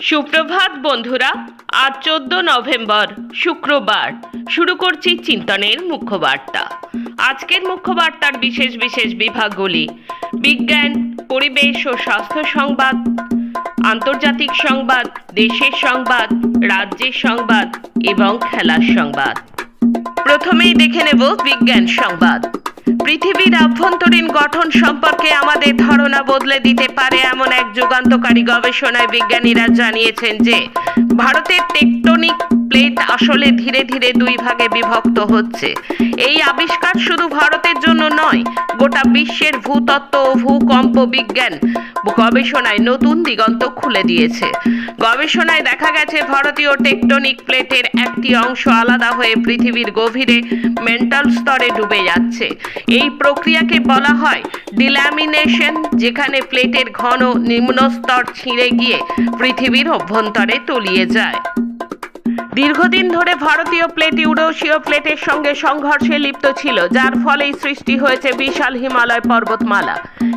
সুপ্রভাত বন্ধুরা, আজ চোদ্দ নভেম্বর, শুক্রবার। শুরু করছি চিন্তনের মুখ্য বার্তা আজকের মুখ্য বার্তার বিশেষ বিশেষ বিভাগগুলি, বিজ্ঞান, পরিবেশ ও স্বাস্থ্য সংবাদ, আন্তর্জাতিক সংবাদ, দেশের সংবাদ, রাজ্যের সংবাদ এবং খেলার সংবাদ। প্রথমেই দেখে নেব বিজ্ঞান সংবাদ। পৃথিবীর আভ্যন্তরীণ গঠন সম্পর্কে আমাদের ধারণা বদলে দিতে পারে এমন এক যুগান্তকারী গবেষণায় বিজ্ঞানীরা জানিয়েছেন যে, ভারতের টেকটনিক প্লেট আসলে ধীরে ধীরে দুই ভাগে বিভক্ত হচ্ছে। এই আবিষ্কার শুধু ভারতের জন্য নয়, গোটা বিশ্বের ভূতত্ত্ব ও ভূকম্প বিজ্ঞান গবেষণায় নতুন দিগন্ত খুলে দিয়েছে। গবেষণায় দেখা গেছে ভারতীয় টেকটনিক প্লেটের একটি অংশ আলাদা হয়ে পৃথিবীর গভীরে মেন্টাল স্তরে ডুবে যাচ্ছে। এই প্রক্রিয়াকে বলা হয় ডিলামিনেশন, যেখানে প্লেটের ঘন নিম্ন স্তর ছিঁড়ে গিয়ে পৃথিবীর অভ্যন্তরে তলিয়ে যায়। দীর্ঘদিন ধরে ভারতীয় প্লেট ইউরোশীয় প্লেটের সঙ্গে সংঘর্ষে লিপ্ত ছিল, যার ফলেই সৃষ্টি হয়েছে বিশাল হিমালয় পর্বতমালা।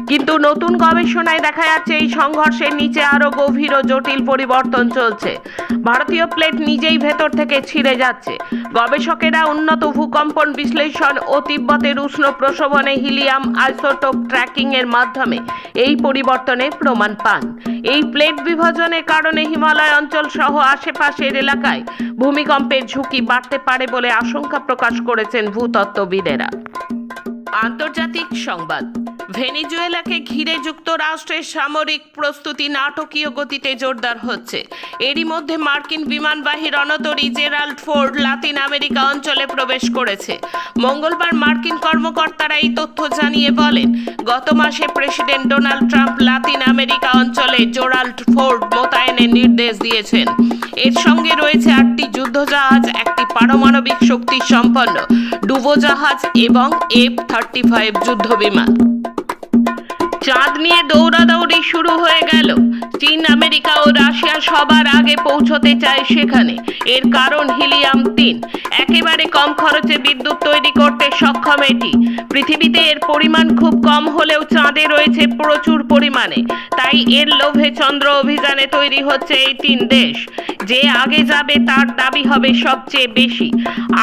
কিন্তু নতুন গবেষণায় দেখা যাচ্ছে, এই সংঘর্ষের নিচে আরও গভীর ও জটিল পরিবর্তন চলছে। ভারতীয় প্লেট নিজেই ভেতর থেকে ছিঁড়ে যাচ্ছে। গবেষকেরা উন্নত ভূকম্পন বিশ্লেষণ ও তিব্বতের উষ্ণ প্রসবনে হিলিয়াম আইসোটোপ ট্র্যাকিং এর মাধ্যমে এই পরিবর্তনের প্রমাণ পান। এই প্লেট বিভাজনের কারণে হিমালয় অঞ্চল সহ আশেপাশের এলাকায় ভূমিকম্পের ঝুঁকি বাড়তে পারে বলে আশঙ্কা প্রকাশ করেছেন ভূতত্ত্ববিদেরা। আন্তর্জাতিক সংবাদ। ভেনিজুয়েলাকে ঘিরে যুক্তরাষ্ট্রের সামরিক প্রস্তুতি নাটকীয় গতিতে জোরদার হচ্ছে। এরই মধ্যে মার্কিন বিমানবাহী রণতরী জেরাল্ড ফোর্ড লাতিন আমেরিকা অঞ্চলে প্রবেশ করেছে। মঙ্গলবার মার্কিন কর্মকর্তারা এই তথ্য জানিয়ে বলেন, গত মাসে president Donald Trump Latin America অঞ্চলে জোরাল্ড ফোর্ড মোতায়েনের নির্দেশ দিয়েছেন। এর সঙ্গে রয়েছে আটটি যুদ্ধজাহাজ, একটি পারমাণবিক শক্তি সম্পন্ন, ডুবোজাহাজ এবং এফ থার্টি ফাইভ যুদ্ধ বিমান চাঁদ নিয়ে দৌড়াদৌড়ি শুরু হয়ে গেল। চীন, আমেরিকা ও রাশিয়া সবার আগে পৌঁছতে চায় সেখানে। এর কারণ হিলিয়াম তিন। একেবারে কম খরচে বিদ্যুৎ তৈরি করতে সক্ষম এটি। পৃথিবীতে এর পরিমাণ খুব কম হলেও চাঁদে রয়েছে প্রচুর পরিমাণে। তাই এর লোভে চন্দ্র অভিযানে তৈরি হচ্ছে এই তিন দেশ। যে আগে যাবে তার দাবি হবে সবচেয়ে বেশি।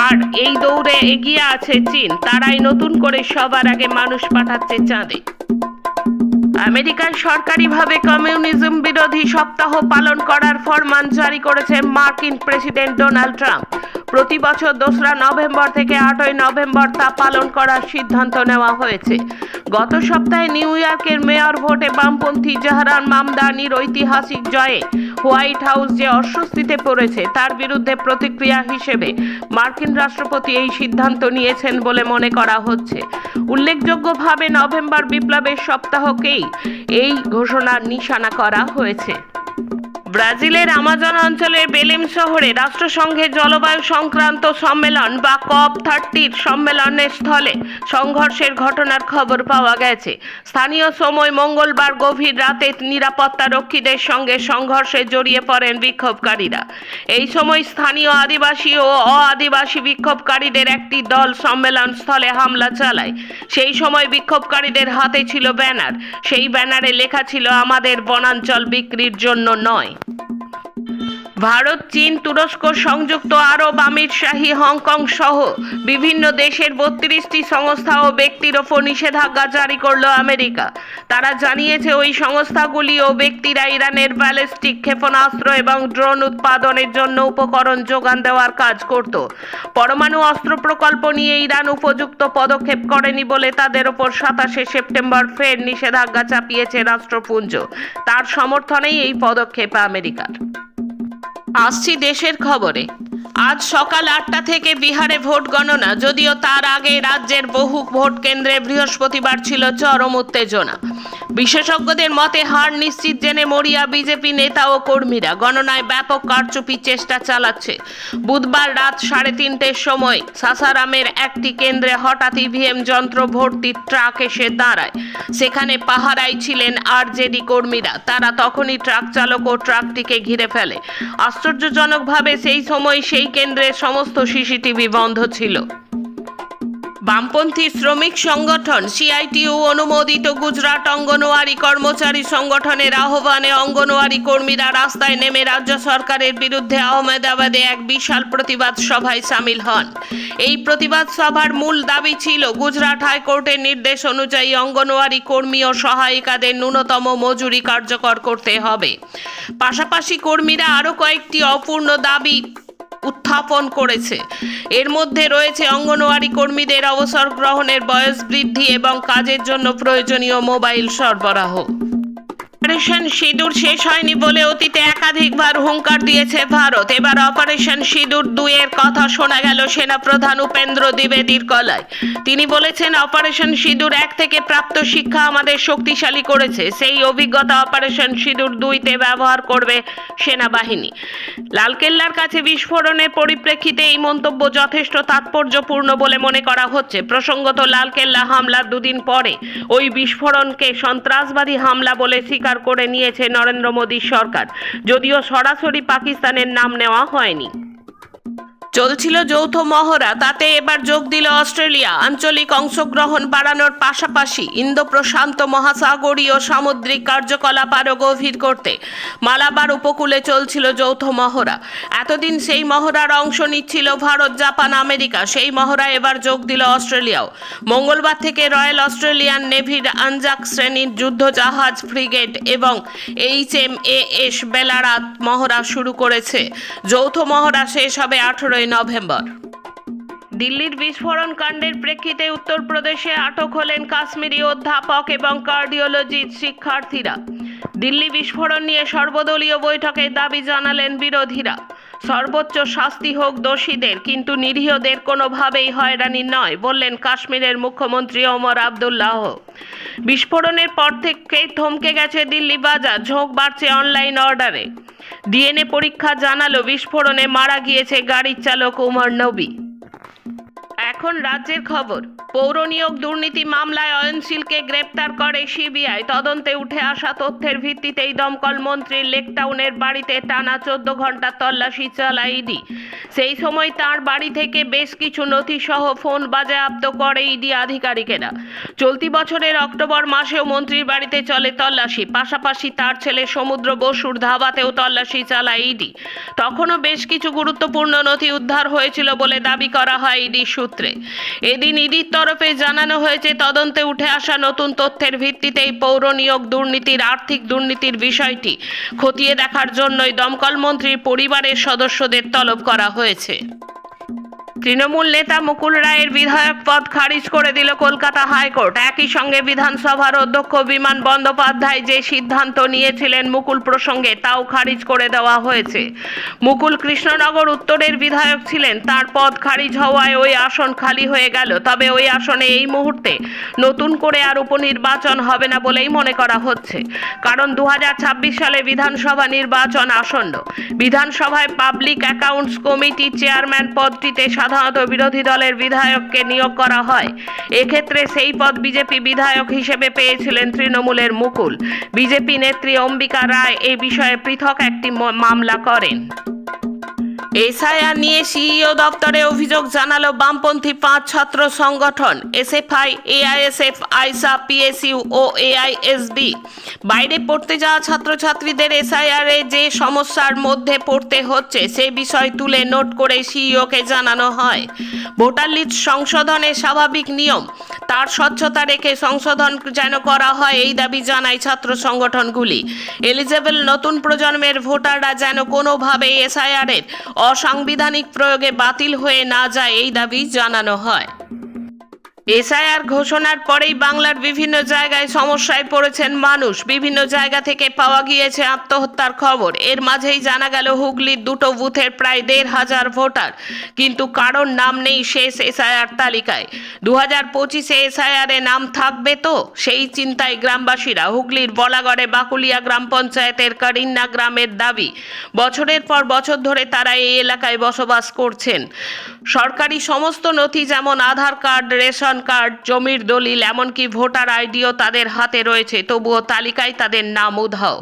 আর এই দৌড়ে এগিয়ে আছে চীন। তারাই নতুন করে সবার আগে মানুষ পাঠাচ্ছে চাঁদে। আমেরিকায় সরকারিভাবে কমিউনিজম বিরোধী সপ্তাহ পালন করার ফরমান জারি করেছে মার্কিন প্রেসিডেন্ট ডোনাল্ড ট্রাম্প। প্রতি বছর দোসরা নভেম্বর থেকে আটই নভেম্বর তা পালন করার সিদ্ধান্ত নেওয়া হয়েছে। গত সপ্তাহে নিউ ইয়র্কের মেয়র ভোটে বামপন্থী জাহারান মামদানির ঐতিহাসিক জয়ে হোয়াইট হাউস যে অস্বস্তিতে পড়েছে, তার বিরুদ্ধে প্রতিক্রিয়া হিসেবে মার্কিন রাষ্ট্রপতি এই সিদ্ধান্ত নিয়েছেন বলে মনে করা হচ্ছে। উল্লেখযোগ্যভাবে নভেম্বর বিপ্লবের সপ্তাহকেই এই ঘোষণার নিশানা করা হয়েছে। ব্রাজিলের আমাজন অঞ্চলের বেলিম শহরে রাষ্ট্রসংঘের জলবায়ু সংক্রান্ত সম্মেলন বা কপ থার্টির সম্মেলনের স্থলে সংঘর্ষের ঘটনার খবর পাওয়া গেছে। স্থানীয় সময় মঙ্গলবার গভীর রাতে নিরাপত্তা রক্ষীদের সঙ্গে সংঘর্ষে জড়িয়ে পড়েন বিক্ষোভকারীরা। এই সময় স্থানীয় আদিবাসী ও অ আদিবাসী বিক্ষোভকারীদের একটি দল সম্মেলন স্থলে হামলা চালায়। সেই সময় বিক্ষোভকারীদের হাতে ছিল ব্যানার। সেই ব্যানারে লেখা ছিল, আমাদের বনাঞ্চল বিক্রির জন্য নয়। ভারত, চীন, তুরস্ক, সংযুক্ত আরব আমিরশাহী, হংকং সহ বিভিন্ন দেশের বত্রিশটি সংস্থা ও ব্যক্তির ওপর নিষেধাজ্ঞা জারি করল আমেরিকা। তারা জানিয়েছে, ওই সংস্থাগুলি ও ব্যক্তিরা ইরানের ব্যালিস্টিক ক্ষেপণাস্ত্র এবং ড্রোন উৎপাদনের জন্য উপকরণ যোগান দেওয়ার কাজ করত। পরমাণু অস্ত্র প্রকল্প নিয়ে ইরান উপযুক্ত পদক্ষেপ করেনি বলে তাদের ওপর সাতাশে সেপ্টেম্বর ফের নিষেধাজ্ঞা চাপিয়েছে রাষ্ট্রপুঞ্জ। তার সমর্থনেই এই পদক্ষেপ আমেরিকার। আসছি দেশের খবরে। আজ সকাল আটটা থেকে বিহারে ভোট গণনা, যদিও তার আগে রাজ্যের বহু ভোট কেন্দ্রে বৃহস্পতিবার ছিল চরম উত্তেজনা। বিশেষজ্ঞদের মতে, হার নিশ্চিত জেনে মরিয়া বিজেপি নেতা ও কর্মীরা গণনায় ব্যাপক কারচুপির চেষ্টা চালাচ্ছে। বুধবার রাত সাড়ে তিনটের সময় সাসারামের একটি কেন্দ্রে হঠাৎ ইভিএম যন্ত্র ভর্তি ট্রাক এসে দাঁড়ায়। সেখানে পাহারায় ছিলেন আরজেডি কর্মীরা। তারা তখনই ট্রাক চালক ও ট্রাকটিকে ঘিরে ফেলে। আশ্চর্যজনকভাবে সেই সময় সেই কেন্দ্রের সমস্ত সিসিটিভি বন্ধ ছিল। বামপন্থী শ্রমিক সংগঠন সিআইটিউ অনুমোদিত গুজরাট অঙ্গনওয়াড়ি কর্মচারী সংগঠনের আহ্বানে অঙ্গনওয়াড়ি কর্মীরা রাস্তায় নেমে রাজ্য সরকারের বিরুদ্ধে আহমেদাবাদে এক বিশাল প্রতিবাদ সভায় সামিল হন। এই প্রতিবাদ সভার মূল দাবি ছিল গুজরাট হাইকোর্টের নির্দেশ অনুযায়ী অঙ্গনওয়াড়ি কর্মী ও সহায়িকাদের ন্যূনতম মজুরি কার্যকর করতে হবে। পাশাপাশি কর্মীরা আরও কয়েকটি অপূর্ণ দাবি উত্থাপন করেছে। এর মধ্যে রয়েছে অঙ্গনওয়াড়ি কর্মীদের অবসর গ্রহণের বয়স বৃদ্ধি এবং কাজের জন্য প্রয়োজনীয় মোবাইল সরবরাহ। অপারেশন সিঁদুর শেষ হয়নি বলে অতীতে একাধিকবার হুঙ্কার দিয়েছে ভারত। এবার অপারেশন সিঁদুর দুইয়ের কথা শোনা গেল সেনাপ্রধান উপেন্দ্র দ্বিবেদীর গলায়। তিনি বলেছেন, অপারেশন সিঁদুর এক থেকে প্রাপ্ত শিক্ষা আমাদের শক্তিশালী করেছে। সেই অভিজ্ঞতা অপারেশন সিঁদুর দুইতে ব্যবহার করবে সেনাবাহিনী। লালকেল্লার কাছে বিস্ফোরণের পরিপ্রেক্ষিতে এই মন্তব্য যথেষ্ট তাৎপর্যপূর্ণ বলে মনে করা হচ্ছে। প্রসঙ্গত, লালকেল্লা হামলার দুদিন পরে ওই বিস্ফোরণকে সন্ত্রাসবাদী হামলা বলে স্বীকার করে নিয়েছে নরেন্দ্র মোদীর সরকার। যদিও সরাসরি পাকিস্তানের নাম নেওয়া হয়নি। চলছিল যৌথ মহড়া, তাতে এবার যোগ দিল অস্ট্রেলিয়া। আঞ্চলিক অংশগ্রহণ বাড়ানোর পাশাপাশি ইন্দো প্রশান্ত মহাসাগরীয় সামুদ্রিক কার্যকলাপ আরও গভীর করতে মালাবার উপকূলে চলছিল যৌথ মহড়া। এতদিন সেই মহড়ার অংশ নিচ্ছিল ভারত, জাপান, আমেরিকা। সেই মহড়া এবার যোগ দিল অস্ট্রেলিয়াও। মঙ্গলবার থেকে রয়্যাল অস্ট্রেলিয়ান নেভির আনজাক শ্রেণির যুদ্ধজাহাজ ফ্রিগেট এবং H M A S Ballarat মহড়া শুরু করেছে। যৌথ মহড়া শেষ হবে আঠেরোই নভেম্বর। দিল্লির বিস্ফোরণ কাণ্ডের প্রেক্ষিতে উত্তরপ্রদেশে আটক হলেন কাশ্মীরি অধ্যাপক এবং কার্ডিওলজির শিক্ষার্থীরা। দিল্লি বিস্ফোরণ নিয়ে সর্বদলীয় বৈঠকে দাবি জানালেন বিরোধীরা। সর্বোচ্চ শাস্তি হোক দোষীদের, কিন্তু নিরীহদের কোনোভাবেই হয়রানি নয়, বললেন কাশ্মীরের মুখ্যমন্ত্রী ওমর আবদুল্লাহ। বিস্ফোরণের পর থেকে থমকে গেছে দিল্লি বাজার, ঝোঁক বাড়ছে অনলাইন অর্ডারে। ডিএনএ পরীক্ষা জানালো বিস্ফোরণে মারা গিয়েছে গাড়ির চালক উমর নবী। এখন রাজ্যের খবর। পৌর নিয়োগ দুর্নীতি মামলায় অয়নশীলকে গ্রেপ্তার করে সিবিআই। তদন্তে উঠে আসা তথ্যের ভিত্তিতেই দমকল মন্ত্রীর লেকটাউনের বাড়িতে টানা চোদ্দ ঘণ্টা তল্লাশি চালায় ইডি। সেই সময় তার বাড়ি থেকে বেশ কিছু নথি সহ ফোন বাজেয়াপ্ত করে ইডি আধিকারিকেরা। চলতি বছরের অক্টোবর মাসেও মন্ত্রীর বাড়িতে চলে তল্লাশি। পাশাপাশি তার ছেলে সমুদ্র বসুর ধাবাতেও তল্লাশি চালায় ইডি। তখনও বেশ কিছু গুরুত্বপূর্ণ নথি উদ্ধার হয়েছিল বলে দাবি করা হয় ইডি সূত্রে। এদিন ইডির তরফে জানানো হয়েছে, তদন্তে উঠে আসা নতুন তথ্যের ভিত্তিতেই পৌর নিয়োগ দুর্নীতির, আর্থিক দুর্নীতির বিষয়টি খতিয়ে দেখার জন্যই দমকল মন্ত্রীর পরিবারের সদস্যদের তলব করা হয়েছে। তৃণমূল নেতা মুকুল রায়ের বিধায়ক পদ খারিজ করে দিল কলকাতা হাইকোর্ট। একই সঙ্গে বিধানসভার অধ্যক্ষ বিমান বন্দ্যোপাধ্যায় যে সিদ্ধান্ত নিয়েছিলেন মুকুল প্রসঙ্গে, তাও খারিজ করে দেওয়া হয়েছে। মুকুল কৃষ্ণনগর উত্তরের বিধায়ক ছিলেন, তার পদ খারিজ হওয়ায় ওই আসন খালি হয়ে গেল। তবে ওই আসনে এই মুহূর্তে নতুন করে আর উপনির্বাচন হবে না বলেই মনে করা হচ্ছে। কারণ দু হাজার ছাব্বিশ সালে বিধানসভা নির্বাচন আসন্ন। বিধানসভায় পাবলিক অ্যাকাউন্টস কমিটির চেয়ারম্যান পদটিতে সাধারণত বিরোধী দলের বিধায়ককে নিয়োগ করা হয়। এক্ষেত্রে সেই পদ বিজেপি বিধায়ক হিসেবে পেয়েছিলেন তৃণমূলের মুকুল। বিজেপি নেত্রী অম্বিকা রায় এই বিষয়ে পৃথক একটি মামলা করেন। এসআইআর নিয়ে সিইও দপ্তরে অভিযোগ জানালো বামপন্থী পাঁচ ছাত্র সংগঠন, এসএফআই, এআইএসএফ, আইসা, পিএসইউ ও এআইএসবি। বাইরে পড়তে যাওয়া ছাত্রছাত্রীদের এসআইআর এ যে সমস্যার মধ্যে পড়তে হচ্ছে সে বিষয় তুলে নোট করে সিইওকে জানানো হয়। ভোটার লিস্ট সংশোধনের স্বাভাবিক নিয়ম, তার স্বচ্ছতা রেখে সংশোধন যেন করা হয় এই দাবি জানায় ছাত্র সংগঠনগুলি। এলিজেবল নতুন প্রজন্মের ভোটাররা যেন কোনোভাবে এসআইআর এর অসাংবিধানিক প্রয়োগে বাতিল হয়ে না যায় এই দাবি জানানো হয়। এসআইআর ঘোষণার পরেই বাংলার বিভিন্ন জায়গায় সমস্যায় পড়েছেন মানুষ। বিভিন্ন জায়গা থেকে পাওয়া গিয়েছে আত্মহত্যার খবর। এর মাঝেই জানা গেল, হুগলির দুটো বুথের প্রায় দেড় হাজার ভোটার। কিন্তু কারোর নাম নেই শেষ এসআইআর তালিকায়। দু হাজার পঁচিশে এসআইআর নাম থাকবে তো? সেই চিন্তায় গ্রামবাসীরা, হুগলির বলাগড়ে বাকুলিয়া গ্রাম পঞ্চায়েতের কারিন্না গ্রামের দাবি, বছরের পর বছর ধরে তারা এই এলাকায় বসবাস করছেন। সরকারি সমস্ত নথি যেমন আধার কার্ড, রেশন কার্ড, জমির দলিল, এমনকি ভোটার আইডিও তাদের হাতে রয়েছে, তবুও তালিকায় তাদের নাম উধাও।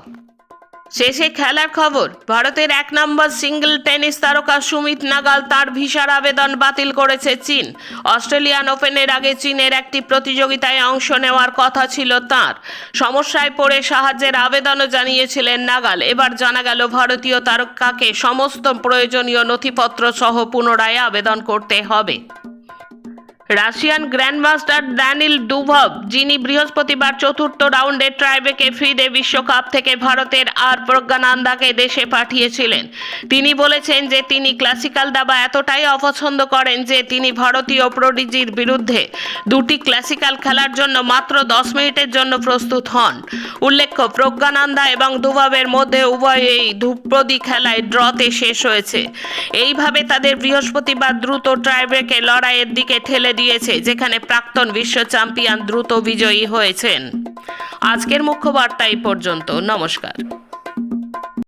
শেষে খেলার খবর, ভারতের এক নম্বর সিঙ্গেল টেনিস তারকা সুমিত নাগাল তার ভিসার আবেদন বাতিল করেছে চীন। অস্ট্রেলিয়ান ওপেনের আগে চীনের একটি প্রতিযোগিতায় অংশ নেওয়ার কথা ছিল তার। সমস্যায় পড়ে সাহায্যের আবেদনও জানিয়েছিলেন নাগাল। এবার জানা গেল ভারতীয় তারকাকে সমস্ত প্রয়োজনীয় নথিপত্র সহ পুনরায় আবেদন করতে হবে। রাশিয়ান গ্র্যান্ডমাস্টার ড্যানিল ডুভভ যিনি বৃহস্পতিবার চতুর্থ রাউন্ডে ট্রাইবেকে ফিদে বিশ্বকাপ থেকে ভারতের আর প্রজ্ঞানন্দাকে দেশে পাঠিয়েছিলেন। তিনি বলেছেন যে তিনি ক্লাসিক্যাল দাবা এতটাই অপছন্দ করেন যে তিনি ভারতীয় প্রডিজির বিরুদ্ধে দুটি ক্লাসিক্যাল খেলার জন্য মাত্র দশ মিনিটের জন্য প্রস্তুত হন। উল্লেখ্য প্রজ্ঞানন্দা এবং দুভবের মধ্যে উভয়েই ধূপপ্রদী খেলায় ড্রতে শেষ হয়েছে। এইভাবে তাদের বৃহস্পতিবার দ্রুত ট্রাইব্রেকে লড়াইয়ের দিকে ঠেলে দিয়েছে যেখানে প্রাক্তন বিশ্ব চ্যাম্পিয়ন দ্রুত বিজয়ী হয়েছেন। আজকের মুখ্য বার্তা এই পর্যন্ত। নমস্কার।